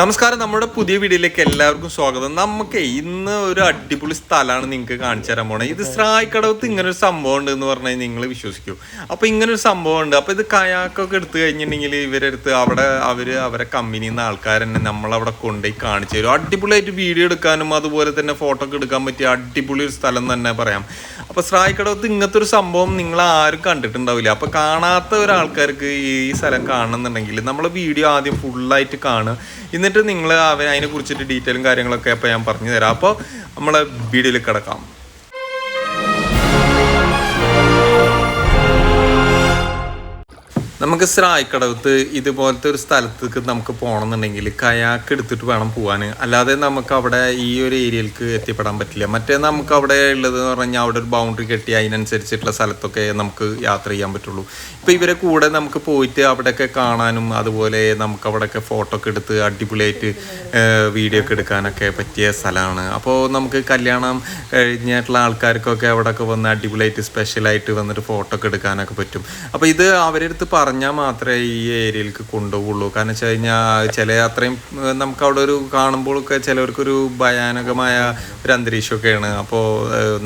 നമസ്കാരം നമ്മുടെ പുതിയ വീഡിയോയിലേക്ക് എല്ലാവർക്കും സ്വാഗതം. നമുക്ക് ഇന്ന് ഒരു അടിപൊളി സ്ഥലമാണ് നിങ്ങൾക്ക് കാണിച്ചു തരാൻ പോണേ. ഇത് സ്രായിക്കടവത്ത് ഇങ്ങനെ ഒരു സംഭവം ഉണ്ട് എന്ന് പറഞ്ഞാൽ നിങ്ങൾ വിശ്വസിക്കൂ. അപ്പൊ ഇങ്ങനെ ഒരു സംഭവം ഉണ്ട്. അപ്പൊ ഇത് കയാക്കൊക്കെ എടുത്തു കഴിഞ്ഞിട്ടുണ്ടെങ്കിൽ ഇവരെടുത്ത് അവിടെ അവർ അവരെ കമ്പനിയിൽ നിന്ന് ആൾക്കാർ തന്നെ നമ്മളവിടെ കൊണ്ടുപോയി കാണിച്ചു തരും. അടിപൊളിയായിട്ട് വീഡിയോ എടുക്കാനും അതുപോലെ തന്നെ ഫോട്ടോ ഒക്കെ എടുക്കാൻ പറ്റിയ അടിപൊളി ഒരു സ്ഥലം തന്നെ പറയാം. അപ്പൊ സ്രായിക്കടവത്ത് ഇങ്ങനത്തെ ഒരു സംഭവം നിങ്ങൾ ആരും കണ്ടിട്ടുണ്ടാവില്ല. അപ്പൊ കാണാത്ത ഒരാൾക്കാർക്ക് ഈ സ്ഥലം കാണണമെന്നുണ്ടെങ്കിൽ നമ്മളെ വീഡിയോ ആദ്യം ഫുള്ളായിട്ട് കാണുക. എന്നിട്ട് നിങ്ങൾ അവൻ അതിനെ കുറിച്ചിട്ട് ഡീറ്റെയിലും കാര്യങ്ങളൊക്കെ അപ്പോൾ ഞാൻ പറഞ്ഞു തരാം അപ്പോൾ നമ്മളെ വീഡിയോയിൽ കിടക്കാം. നമുക്ക് സ്രായിക്കടവത്ത് ഇതുപോലത്തെ ഒരു സ്ഥലത്തേക്ക് നമുക്ക് പോകണമെന്നുണ്ടെങ്കിൽ കയാക്ക് എടുത്തിട്ട് വേണം പോകാൻ അല്ലാതെ നമുക്ക് അവിടെ ഈ ഒരു ഏരിയയിലേക്ക് എത്തിപ്പെടാൻ പറ്റില്ല. മറ്റേ നമുക്ക് അവിടെ ഉള്ളത് എന്ന് പറഞ്ഞാൽ അവിടെ ഒരു ബൗണ്ടറി കെട്ടി അതിനനുസരിച്ചിട്ടുള്ള സ്ഥലത്തൊക്കെ നമുക്ക് യാത്ര ചെയ്യാൻ പറ്റുള്ളൂ. ഇപ്പോൾ ഇവരെ കൂടെ നമുക്ക് പോയിട്ട് അവിടെയൊക്കെ കാണാനും അതുപോലെ നമുക്ക് അവിടെയൊക്കെ ഫോട്ടോ ഒക്കെ എടുത്ത് അടിപൊളിയായിട്ട് വീഡിയോ ഒക്കെ എടുക്കാനൊക്കെ പറ്റിയ സ്ഥലമാണ്. അപ്പോൾ നമുക്ക് കല്യാണം കഴിഞ്ഞിട്ടുള്ള ആൾക്കാർക്കൊക്കെ അവിടെയൊക്കെ വന്ന് അടിപൊളിയായിട്ട് സ്പെഷ്യലായിട്ട് വന്നിട്ട് ഫോട്ടോ ഒക്കെ എടുക്കാനൊക്കെ പറ്റും. അപ്പോൾ ഇത് അവരെടുത്ത് അടുത്ത് പറഞ്ഞാൽ മാത്രമേ ഈ ഏരിയയിലേക്ക് കൊണ്ടുപോകുള്ളൂ കാരണം വെച്ച് കഴിഞ്ഞാൽ ചില അത്രയും നമുക്ക് അവിടെ ഒരു കാണുമ്പോഴൊക്കെ ചിലവർക്കൊരു ഭയാനകമായ ഒരു അന്തരീക്ഷമൊക്കെയാണ്. അപ്പോൾ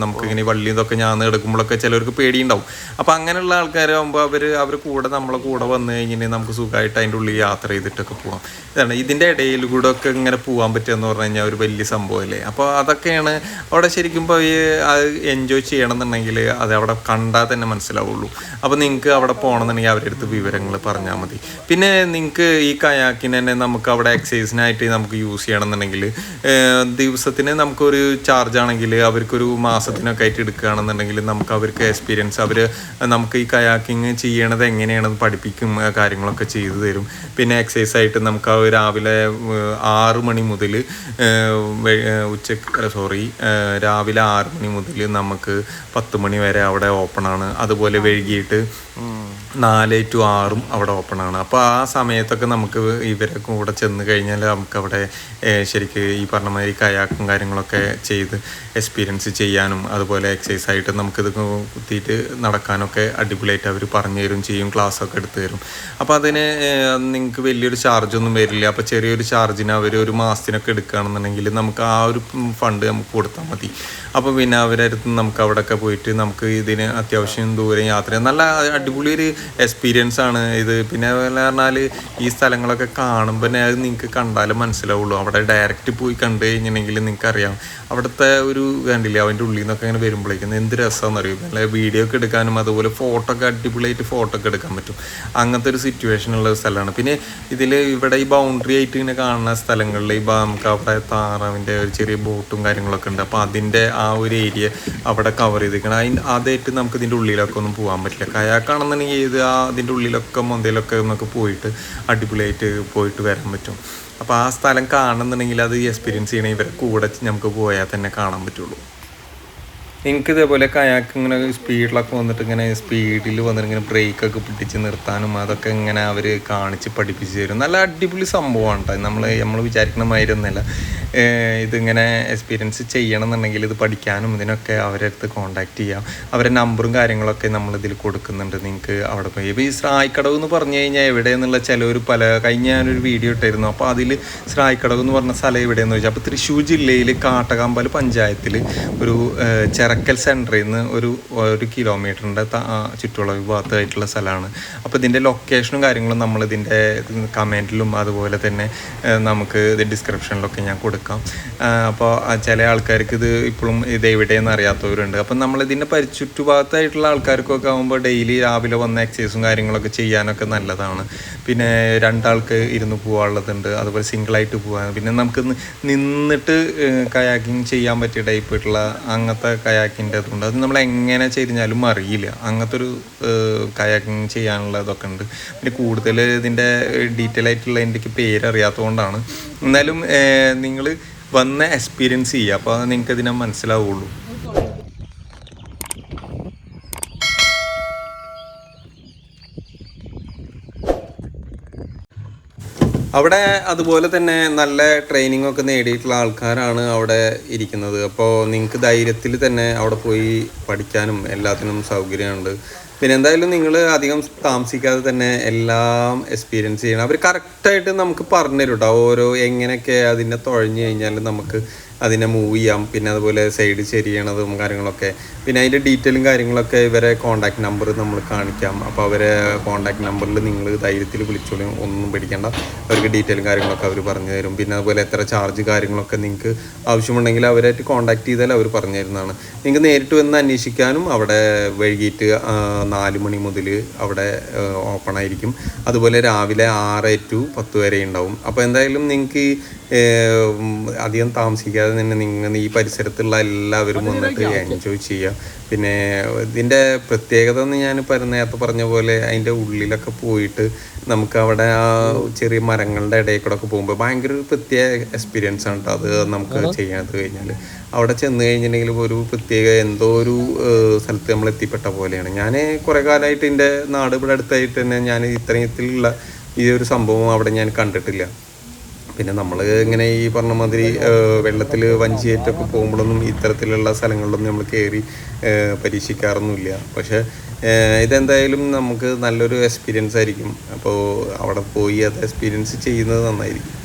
നമുക്ക് ഇങ്ങനെ ഈ വള്ളി ഇതൊക്കെ ഞാൻ എടുക്കുമ്പോഴൊക്കെ ചിലവർക്ക് പേടിയുണ്ടാവും. അപ്പോൾ അങ്ങനെയുള്ള ആൾക്കാരാകുമ്പോൾ അവർ അവർ കൂടെ നമ്മളെ കൂടെ വന്ന് കഴിഞ്ഞാൽ നമുക്ക് സുഖമായിട്ട് അതിന്റെ ഉള്ളിൽ യാത്ര ചെയ്തിട്ടൊക്കെ പോകാം ഇതാണ് ഇതിന്റെ ഇടയിൽ കൂടെ ഒക്കെ ഇങ്ങനെ പോകാൻ പറ്റുക എന്ന് പറഞ്ഞു കഴിഞ്ഞാൽ ഒരു വലിയ സംഭവമല്ലേ അപ്പോൾ അതൊക്കെയാണ് അവിടെ ശരിക്കും പോയി അത് എൻജോയ് ചെയ്യണമെന്നുണ്ടെങ്കിൽ അത് അവിടെ കണ്ടാൽ തന്നെ മനസ്സിലാവുള്ളൂ. അപ്പോൾ നിങ്ങൾക്ക് അവിടെ പോകണമെന്നുണ്ടെങ്കിൽ അവരുടെ അടുത്ത് വിവരങ്ങൾ പറഞ്ഞാൽ മതി. പിന്നെ നിങ്ങൾക്ക് ഈ കയാക്കിന് തന്നെ നമുക്ക് അവിടെ എക്സസൈസിനായിട്ട് നമുക്ക് യൂസ് ചെയ്യണമെന്നുണ്ടെങ്കിൽ ദിവസത്തിന് നമുക്കൊരു ചാർജ് ആണെങ്കിൽ അവർക്കൊരു മാസത്തിനൊക്കെ ആയിട്ട് എടുക്കുകയാണെന്നുണ്ടെങ്കിൽ നമുക്ക് അവർക്ക് എക്സ്പീരിയൻസ് അവർ നമുക്ക് ഈ കയാക്കിങ് ചെയ്യണത് എങ്ങനെയാണെന്ന് പഠിപ്പിക്കും കാര്യങ്ങളൊക്കെ ചെയ്തു തരും. പിന്നെ എക്സസൈസ് ആയിട്ട് നമുക്ക് രാവിലെ ആറ് മണി മുതൽ ഉച്ചയ്ക്ക് സോറി രാവിലെ ആറ് മണി മുതൽ നമുക്ക് പത്ത് മണി വരെ അവിടെ ഓപ്പൺ ആണ്. അതുപോലെ വൈകിട്ട് നാല് ടു ആറും അവിടെ ഓപ്പൺ ആണ്. അപ്പോൾ ആ സമയത്തൊക്കെ നമുക്ക് ഇവരെ കൂടെ ചെന്ന് കഴിഞ്ഞാൽ നമുക്ക് അവിടെ ഏഹ്, ശരിക്ക് ഈ പറഞ്ഞ മാതിരി കയാക്കും കാര്യങ്ങളൊക്കെ ചെയ്ത് എക്സ്പീരിയൻസ് ചെയ്യാനും അതുപോലെ എക്സസൈസ് ആയിട്ട് നമുക്കിത് കുത്തിയിട്ട് നടക്കാനൊക്കെ അടിപൊളിയായിട്ട് അവർ പറഞ്ഞു തരും ചെയ്യും ക്ലാസ് ഒക്കെ എടുത്തു തരും. അപ്പോൾ അതിന് നിങ്ങൾക്ക് വലിയൊരു ചാർജൊന്നും വരില്ല. അപ്പോൾ ചെറിയൊരു ചാർജിന് അവർ ഒരു മാസത്തിനൊക്കെ എടുക്കുകയാണെന്നുണ്ടെങ്കിൽ നമുക്ക് ആ ഒരു ഫണ്ട് നമുക്ക് കൊടുത്താൽ മതി. അപ്പോൾ പിന്നെ അവരടുത്ത് നമുക്ക് അവിടെയൊക്കെ പോയിട്ട് നമുക്ക് ഇതിന് അത്യാവശ്യം ദൂരം യാത്ര നല്ല അടിപൊളി ഒരു എക്സ്പീരിയൻസ് ആണ് ഇത്. പിന്നെ അതുപോലെ പറഞ്ഞാൽ ഈ സ്ഥലങ്ങളൊക്കെ കാണുമ്പോൾ അത് നിങ്ങൾക്ക് കണ്ടാലും മനസ്സിലാവുള്ളൂ. അവിടെ ഡയറക്റ്റ് പോയി കണ്ടു കഴിഞ്ഞിട്ടുണ്ടെങ്കിൽ നിങ്ങൾക്ക് അറിയാം അവിടുത്തെ ഒരു കണ്ടില്ലേ അവന്റെ ഉള്ളിൽ നിന്നൊക്കെ ഇങ്ങനെ വരുമ്പോഴേക്കും എന്ത് രസമാണെന്ന് അറിയും നല്ല വീഡിയോ ഒക്കെ എടുക്കാനും അതുപോലെ ഫോട്ടോ ഒക്കെ അടിപൊളിയായിട്ട് ഫോട്ടോ ഒക്കെ എടുക്കാൻ പറ്റും. അങ്ങനത്തെ ഒരു സിറ്റുവേഷൻ ഉള്ള സ്ഥലമാണ്. പിന്നെ ഇതിൽ ഇവിടെ ഈ ബൗണ്ടറി ആയിട്ട് ഇങ്ങനെ കാണുന്ന സ്ഥലങ്ങളിൽ ഈ നമുക്ക് അവിടെ താറാവിന്റെ ഒരു ചെറിയ ബോട്ടും കാര്യങ്ങളൊക്കെ ഉണ്ട്. അപ്പോൾ അതിന്റെ ആ ഒരു ഏരിയ അവിടെ കവർ ചെയ്തിരിക്കണം. അതിന്റെ അതായിട്ട് നമുക്ക് ഇതിന്റെ ഉള്ളിലൊക്കെ ഒന്നും പോകാൻ പറ്റില്ല. കയാക്കാണെന്നുണ്ടെങ്കിൽ ഇത് ആ അതിന്റെ ഉള്ളിലൊക്കെ മൊന്തയിലൊക്കെ നമുക്ക് പോയിട്ട് അടിപൊളിയായിട്ട് പോയിട്ട് വരാൻ പറ്റും. അപ്പോൾ ആ സ്ഥലം കാണുന്നുണ്ടെങ്കിൽ അത് എക്സ്പീരിയൻസ് ചെയ്യണമെങ്കിൽ ഇവരെ കൂടെ നമുക്ക് പോയാൽ തന്നെ കാണാൻ പറ്റുള്ളൂ. എനിക്ക് ഇതേപോലെ കയാക്ക് ഇങ്ങനെ സ്പീഡിലൊക്കെ വന്നിട്ട് ഇങ്ങനെ സ്പീഡിൽ വന്നിട്ട് ഇങ്ങനെ ബ്രേക്കൊക്കെ പിടിച്ച് നിർത്താനും അതൊക്കെ ഇങ്ങനെ അവർ കാണിച്ച് പഠിപ്പിച്ച് തരും. നല്ല അടിപൊളി സംഭവമാണ് കേട്ടോ നമ്മൾ നമ്മൾ വിചാരിക്കുന്ന മാതിരി ഒന്നുമല്ല. ഏഹ് ഇതിങ്ങനെ എക്സ്പീരിയൻസ് ചെയ്യണം എന്നുണ്ടെങ്കിൽ ഇത് പഠിക്കാനും ഇതിനൊക്കെ അവരെ അടുത്ത് കോൺടാക്ട് ചെയ്യാം. അവരെ നമ്പറും കാര്യങ്ങളൊക്കെ നമ്മൾ ഇതിൽ കൊടുക്കുന്നുണ്ട്. നിങ്ങൾക്ക് അവിടെ പോയി. ഇപ്പോൾ ഈ സ്രായ്ക്കടവ് എന്ന് പറഞ്ഞു കഴിഞ്ഞാൽ എവിടെയെന്നുള്ള ഒരു പല കഴിഞ്ഞ ഞാനൊരു വീഡിയോ ഇട്ടായിരുന്നു അപ്പോൾ അതിൽ സ്രായ്ക്കടവ് എന്ന് പറഞ്ഞ സ്ഥലം എവിടെയെന്ന് ചോദിച്ചാൽ അപ്പോൾ തൃശ്ശൂർ ജില്ലയിൽ കാട്ടകാമ്പൽ പഞ്ചായത്തിൽ ഒരു ചെറക്കൽ സെന്ററിൽ നിന്ന് ഒരു ഒരു കിലോമീറ്ററിന്റെ ചുറ്റുള്ള ഭാഗത്തായിട്ടുള്ള സ്ഥലമാണ്. അപ്പോൾ ഇതിന്റെ ലൊക്കേഷനും കാര്യങ്ങളും നമ്മൾ ഇതിന്റെ കമന്റിലും അതുപോലെ തന്നെ നമുക്ക് ഇത് ഡിസ്ക്രിപ്ഷനിലൊക്കെ ഞാൻ കൊടുക്കാം. അപ്പോൾ ചില ആൾക്കാർക്ക് ഇത് ഇപ്പോഴും ഇത് എവിടെയെന്ന് അറിയാത്തവരുണ്ട്. അപ്പം നമ്മൾ ഇതിന്റെ പരിചുറ്റുഭാഗത്തായിട്ടുള്ള ആൾക്കാർക്കൊക്കെ ആകുമ്പോൾ ഡെയിലി രാവിലെ വന്ന എക്സസൈസും കാര്യങ്ങളൊക്കെ ചെയ്യാനൊക്കെ നല്ലതാണ്. പിന്നെ രണ്ടാൾക്ക് ഇരുന്ന് പോകാനുള്ളതുണ്ട് അതുപോലെ സിംഗിളായിട്ട് പോകാൻ പിന്നെ നമുക്ക് നിന്നിട്ട് കയാക്കിങ് ചെയ്യാൻ പറ്റിയ ടൈപ്പായിട്ടുള്ള അങ്ങനത്തെ കയാക്കിന്റെ ഇതുണ്ട് അത് നമ്മൾ എങ്ങനെ ചെയ്താലും അറിയില്ല. അങ്ങനത്തെ ഒരു കയാക്കിങ് ചെയ്യാനുള്ള ഇതൊക്കെ ഉണ്ട്. പിന്നെ കൂടുതൽ ഇതിന്റെ ഡീറ്റെയിൽ ആയിട്ടുള്ള എനിക്ക് പേര് അറിയാത്തതുകൊണ്ടാണ് എന്നാലും നിങ്ങൾ വന്ന് എക്സ്പീരിയൻസ് ചെയ്യുക. അപ്പോൾ നിങ്ങൾക്ക് ഇതിനെ മനസ്സിലാവുള്ളൂ. അവിടെ അതുപോലെ തന്നെ നല്ല ട്രെയിനിങ് ഒക്കെ നേടിയിട്ടുള്ള ആൾക്കാരാണ് അവിടെ ഇരിക്കുന്നത്. അപ്പോൾ നിങ്ങൾക്ക് ധൈര്യത്തിൽ തന്നെ അവിടെ പോയി പഠിക്കാനും എല്ലാത്തിനും സൗകര്യമുണ്ട്. പിന്നെ എന്തായാലും നിങ്ങൾ അധികം താമസിക്കാതെ തന്നെ എല്ലാം എക്സ്പീരിയൻസ് ചെയ്യണം. അവർ കറക്റ്റായിട്ട് നമുക്ക് പറഞ്ഞു തരും കേട്ടോ ഓരോ എങ്ങനെയൊക്കെ അതിനെ തുഴഞ്ഞു കഴിഞ്ഞാൽ നമുക്ക് അതിനെ മൂവ് ചെയ്യാം. പിന്നെ അതുപോലെ സൈഡ് ചെരിയണതും കാര്യങ്ങളൊക്കെ. പിന്നെ അതിന്റെ ഡീറ്റെയിലും കാര്യങ്ങളൊക്കെ ഇവരെ കോൺടാക്ട് നമ്പർ നമ്മൾ കാണിക്കാം. അപ്പോൾ അവരെ കോൺടാക്ട് നമ്പറിൽ നിങ്ങൾ ധൈര്യത്തിൽ വിളിച്ചോളൂ. ഒന്നും പേടിക്കേണ്ട. അവർക്ക് ഡീറ്റെയിലും കാര്യങ്ങളൊക്കെ അവർ പറഞ്ഞു തരും. പിന്നെ അതുപോലെ എത്ര ചാർജ് കാര്യങ്ങളൊക്കെ നിങ്ങൾക്ക് ആവശ്യമുണ്ടെങ്കിൽ അവരായിട്ട് കോൺടാക്ട് ചെയ്താൽ അവർ പറഞ്ഞു തരുന്നതാണ്. നിങ്ങൾക്ക് നേരിട്ട് വന്ന് അന്വേഷിക്കാനും അവിടെ വൈകിട്ട് നാല് മണി മുതൽ അവിടെ ഓപ്പൺ ആയിരിക്കും. അതുപോലെ രാവിലെ ആറ് ടു പത്ത് വരെ ഉണ്ടാവും. അപ്പോൾ എന്തായാലും നിങ്ങൾക്ക് അധികം താമസിക്കാതെ തന്നെ നിങ്ങൾ ഈ പരിസരത്തുള്ള എല്ലാവരും വന്നിട്ട് എൻജോയ് ചെയ്യാം. പിന്നെ ഇതിന്റെ പ്രത്യേകത എന്ന് ഞാൻ നേരത്തെ പറഞ്ഞ പോലെ അതിന്റെ ഉള്ളിലൊക്കെ പോയിട്ട് നമുക്ക് അവിടെ ആ ചെറിയ മരങ്ങളുടെ ഇടയിൽ കൂടെ ഒക്കെ പോകുമ്പോൾ ഭയങ്കര ഒരു പ്രത്യേക എക്സ്പീരിയൻസ് ആണ് കേട്ടോ അത് നമുക്ക് ചെയ്യാത്ത കഴിഞ്ഞാൽ അവിടെ ചെന്ന് കഴിഞ്ഞിട്ടുണ്ടെങ്കിൽ ഒരു പ്രത്യേക എന്തോ ഒരു സ്ഥലത്ത് നമ്മൾ എത്തിപ്പെട്ട പോലെയാണ്. ഞാൻ കുറേ കാലമായിട്ട് എന്റെ നാട് ഇവിടെ അടുത്തായിട്ട് തന്നെ ഞാൻ ഇത്തരത്തിലുള്ള ഈ ഒരു സംഭവം അവിടെ ഞാൻ കണ്ടിട്ടില്ല. പിന്നെ നമ്മൾ ഇങ്ങനെ ഈ പറഞ്ഞ മാതിരി വെള്ളത്തിൽ വഞ്ചിയേറ്റൊക്കെ പോകുമ്പോഴൊന്നും ഇത്തരത്തിലുള്ള സ്ഥലങ്ങളിലൊന്നും നമ്മൾ കയറി പരീക്ഷിക്കാറൊന്നുമില്ല. പക്ഷേ ഇതെന്തായാലും നമുക്ക് നല്ലൊരു എക്സ്പീരിയൻസ് ആയിരിക്കും. അപ്പോൾ അവിടെ പോയി അത് എക്സ്പീരിയൻസ് ചെയ്യുന്നത് നന്നായിരിക്കും.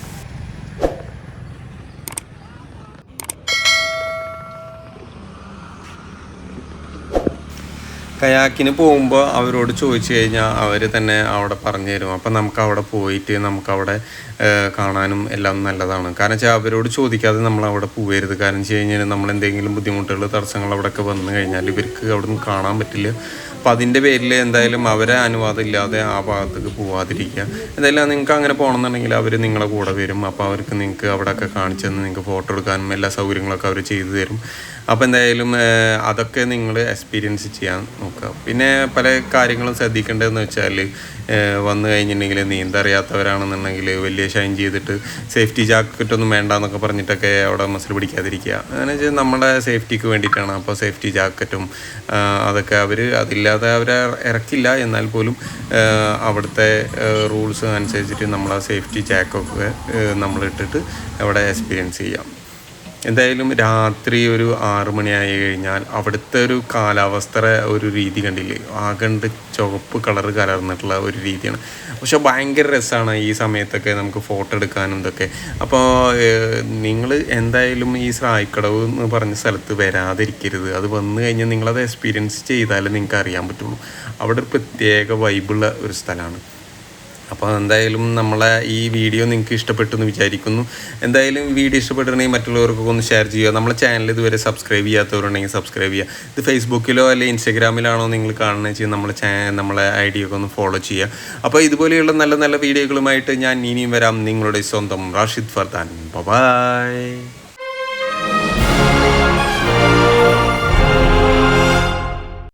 കയാക്കിന് പോകുമ്പോൾ അവരോട് ചോദിച്ചു കഴിഞ്ഞാൽ അവർ തന്നെ അവിടെ പറഞ്ഞു തരും അപ്പം നമുക്ക് അവിടെ പോയിട്ട് നമുക്ക് അവിടെ കാണാനും എല്ലാം നല്ലതാണ്. കാരണം വെച്ചാൽ അവരോട് ചോദിക്കാതെ നമ്മൾ അവിടെ പോകരുത് കാരണം വെച്ച് കഴിഞ്ഞാൽ നമ്മൾ എന്തെങ്കിലും ബുദ്ധിമുട്ടുകൾ തടസ്സങ്ങൾ അവിടെയൊക്കെ വന്നു കഴിഞ്ഞാൽ ഇവർക്ക് അവിടെ നിന്ന് കാണാൻ പറ്റില്ല. അപ്പം അതിന്റെ പേരിൽ എന്തായാലും അവരെ അനുവാദം ഇല്ലാതെ ആ ഭാഗത്തേക്ക് പോവാതിരിക്കുക. എന്തായാലും നിങ്ങൾക്ക് അങ്ങനെ പോകണമെന്നുണ്ടെങ്കിൽ അവർ നിങ്ങളെ കൂടെ വരും. അപ്പോൾ അവർക്ക് നിങ്ങൾക്ക് അവിടെയൊക്കെ കാണിച്ചു തന്ന് നിങ്ങൾക്ക് ഫോട്ടോ എടുക്കാനും എല്ലാ സൗകര്യങ്ങളൊക്കെ അവർ ചെയ്തു തരും. അപ്പോൾ എന്തായാലും അതൊക്കെ നിങ്ങൾ എക്സ്പീരിയൻസ് ചെയ്യാൻ നോക്കുക. പിന്നെ പല കാര്യങ്ങളും ശ്രദ്ധിക്കേണ്ടതെന്ന് വെച്ചാൽ വന്നു കഴിഞ്ഞിട്ടുണ്ടെങ്കിൽ നീന്തറിയാത്തവരാണെന്നുണ്ടെങ്കിൽ വലിയ ഷൈൻ ചെയ്തിട്ട് സേഫ്റ്റി ജാക്കറ്റ് ഒന്നും വേണ്ട എന്നൊക്കെ പറഞ്ഞിട്ടൊക്കെ അവിടെ മസിൽ പിടിക്കാതിരിക്കുക. അങ്ങനെ വെച്ചാൽ നമ്മുടെ സേഫ്റ്റിക്ക് വേണ്ടിയിട്ടാണ്. അപ്പോൾ സേഫ്റ്റി ജാക്കറ്റും അതൊക്കെ അവർ അതില്ലാതെ അവരെ ഇറക്കില്ല. എന്നാൽ പോലും അവിടുത്തെ റൂൾസ് അനുസരിച്ചിട്ട് ആ സേഫ്റ്റി ജാക്കൊക്കെ നമ്മൾ ഇട്ടിട്ട് അവിടെ എക്സ്പീരിയൻസ് ചെയ്യാം. എന്തായാലും രാത്രി ഒരു ആറു മണിയായി കഴിഞ്ഞാൽ അവിടുത്തെ ഒരു കാലാവസ്ഥ ഒരു രീതി കണ്ടില്ലേ? ആകണ്ട് ചുവപ്പ് കളർ കലർന്നിട്ടുള്ള ഒരു രീതിയാണ്. പക്ഷെ ഭയങ്കര രസമാണ് ഈ സമയത്തൊക്കെ നമുക്ക് ഫോട്ടോ എടുക്കാനും ഇതൊക്കെ. അപ്പോൾ നിങ്ങൾ എന്തായാലും ഈ സ്രായിക്കടവ് എന്ന് പറഞ്ഞ സ്ഥലത്ത് വരാതിരിക്കരുത്. അത് വന്നു കഴിഞ്ഞാൽ നിങ്ങളത് എക്സ്പീരിയൻസ് ചെയ്താലേ നിങ്ങൾക്ക് അറിയാൻ പറ്റുള്ളൂ. അവിടെ ഒരു പ്രത്യേക വൈബുള്ള ഒരു സ്ഥലമാണ്. അപ്പോൾ എന്തായാലും നമ്മളെ ഈ വീഡിയോ നിങ്ങൾക്ക് ഇഷ്ടപ്പെട്ടു എന്ന് വിചാരിക്കുന്നു. എന്തായാലും വീഡിയോ ഇഷ്ടപ്പെട്ടിട്ടുണ്ടെങ്കിൽ മറ്റുള്ളവർക്കൊക്കെ ഒന്ന് ഷെയർ ചെയ്യുക. നമ്മളെ ചാനൽ ഇതുവരെ സബ്സ്ക്രൈബ് ചെയ്യാത്തവരുണ്ടെങ്കിൽ സബ്സ്ക്രൈബ് ചെയ്യുക. ഇത് ഫേസ്ബുക്കിലോ അല്ലെങ്കിൽ ഇൻസ്റ്റാഗ്രാമിലാണോ നിങ്ങൾ കാണുന്നത് വെച്ചാൽ നമ്മളെ ചാ നമ്മളെ ഐ ഡി ഒക്കെ ഒന്ന് ഫോളോ ചെയ്യുക. അപ്പോൾ ഇതുപോലെയുള്ള നല്ല നല്ല വീഡിയോകളുമായിട്ട് ഞാൻ ഇനിയും വരാം. നിങ്ങളുടെ സ്വന്തം റാഷിദ് ഫർദാൻ. ബൈ